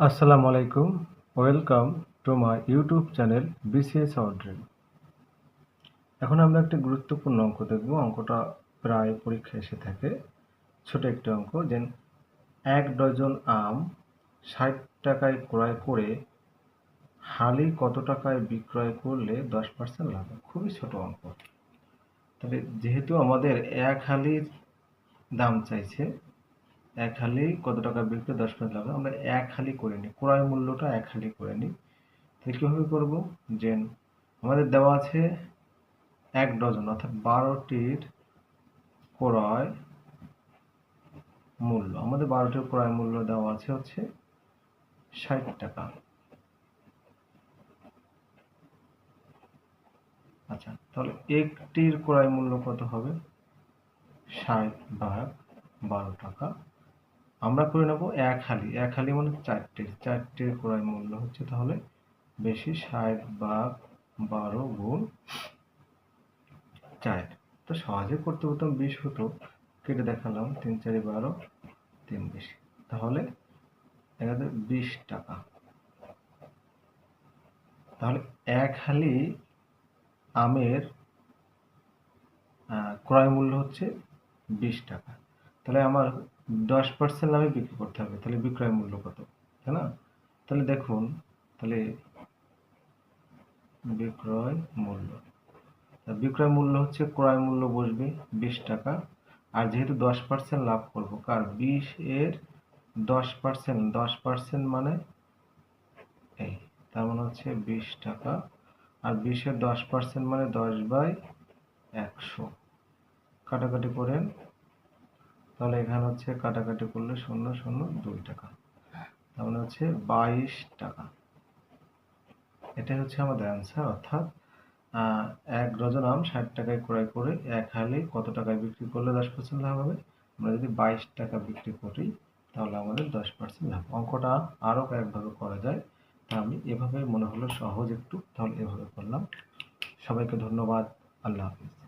আসসালামু আলাইকুম। Welcome to my YouTube channel BCS অর্ড্রিল এখন আমরা একটি গুরুত্বপূর্ণ অঙ্ক দেখব। অঙ্কটা প্রায় পরীক্ষা এসে থাকে। ছোট একটি অঙ্ক যে এক ডজন আম ষাট টাকায় ক্রয় করে হালি কত টাকায় বিক্রয় করলে দশ পার্সেন্ট লাভ খুবই ছোট অঙ্ক। তবে যেহেতু আমাদের এক হালির দাম চাইছে এক হালি কত টাকা বিক্রি, দশ পার্সেন্ট লাভ আমরা এক হালি করে নিই। ক্রয় মূল্যটা এক হালি করে নিই। তাহলে কীভাবে করব? যে আমাদের দেওয়া আছে এক ডজন, অর্থাৎ বারোটির ক্রয় মূল্য। আমাদের বারোটির ক্রয় মূল্য দেওয়া আছে হচ্ছে ষাট টাকা। আচ্ছা তাহলে একটির ক্রয় মূল্য কত হবে? ষাট ভাগ বারো টাকা। আমরা করে নেব এক হালি। এক হালি মানে চারটে। চারটের ক্রয় মূল্য হচ্ছে তাহলে বেশি ষাট ভাগ বারো গুণ চার। তো সহজে করতে হতো বিশ হতো কেটে দেখালাম, তিন চারি বারো, তিন বিশ। তাহলে এখানে বিশ টাকা। তাহলে এক হালি আমের ক্রয় মূল্য হচ্ছে বিশ টাকা। তাহলে আমার দশ পার্সেন্ট দামে বিক্রি করতে হবে, তাহলে বিক্রয় মূল্য কত? তাই না? তাহলে দেখুন, তাহলে বিক্রয় মূল্য। বিক্রয় মূল্য হচ্ছে ক্রয় মূল্য বসবে বিশ টাকা। আর যেহেতু দশ পার্সেন্ট লাভ করব, কার? বিশ এর দশ পার্সেন্ট দশ পার্সেন্ট মানে এই, তার মানে হচ্ছে বিশ টাকা। আর বিশের দশ পার্সেন্ট মানে দশ বাই একশো। কাটাকাটি করেন তাহলে এখানে হচ্ছে কাটাকাটি করলে শূন্য শূন্য, দুই টাকা। তার মানে হচ্ছে বাইশ টাকা। এটাই হচ্ছে আমাদের অ্যান্সার অর্থাৎ এক ডজন আম ষাট টাকায় ক্রয় করে এক হালি কত টাকায় বিক্রি করলে দশ পার্সেন্ট লাভ হবে? আমরা যদি বাইশ টাকা বিক্রি করি, তাহলে আমাদের দশ পার্সেন্ট লাভ। অঙ্কটা আরও কয়েকভাবে করা যায়। তা আমি এভাবে মনে হলো সহজ একটু, তাহলে এভাবে করলাম। সবাইকে ধন্যবাদ। আল্লাহ হাফিজ।